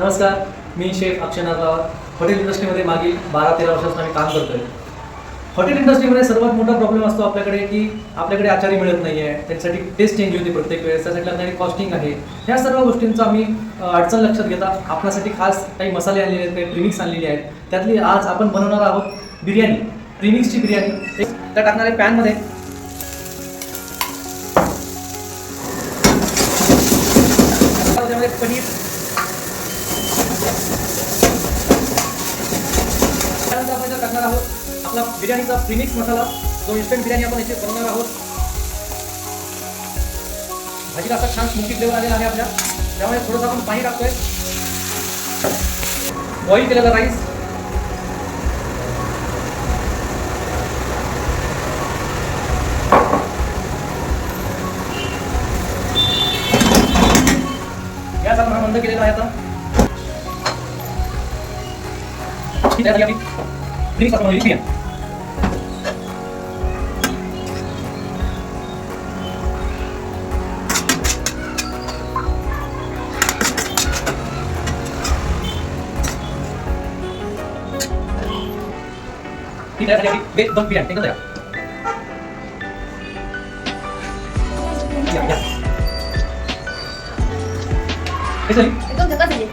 नमस्कार मी शेख अक्षय नागलावर हॉटेल इंडस्ट्रीमध्ये मागील बारा तेरा वर्षापासून आम्ही काम करतोय. हॉटेल इंडस्ट्रीमध्ये सर्वात मोठा प्रॉब्लेम असतो आपल्याकडे की आपल्याकडे आचारी मिळत नाही आहे त्याच्यासाठी टेस्ट चेंज होते प्रत्येक वेळेस. त्यासाठी लागणारी कॉस्टिंग आहे. ह्या सर्व गोष्टींचा आम्ही अडचण लक्षात घेता. आपल्यासाठी खास काही मसाले आणलेले आहेत काही प्रिमिक्स आणलेले आहेत. त्यातली आज आपण बनवणार आहोत बिर्याणी. प्रिमिक्सची बिर्याणी. त्या टाकणार आहे पॅनमध्ये पनीर त्यानंतर टाकणार आहोत. आपला बिर्याणीचा प्रिमिक्स मसाला जो इन्स्टंट बिर्याणी आपण याचे बनवणार आहोत. भाजीला असा छान स्मोकी फ्लेवर आलेला आहे आपल्या. त्यामुळे थोडंसं आपण पाणी टाकतोय. बॉईल केलेला राईस गॅस आपण हा बंद केलेला आहे आता. Ini satu ribu ya? Tidak ada yang di Don Pian, tinggal ya? Ya, ya. Itu, itu dekat aja.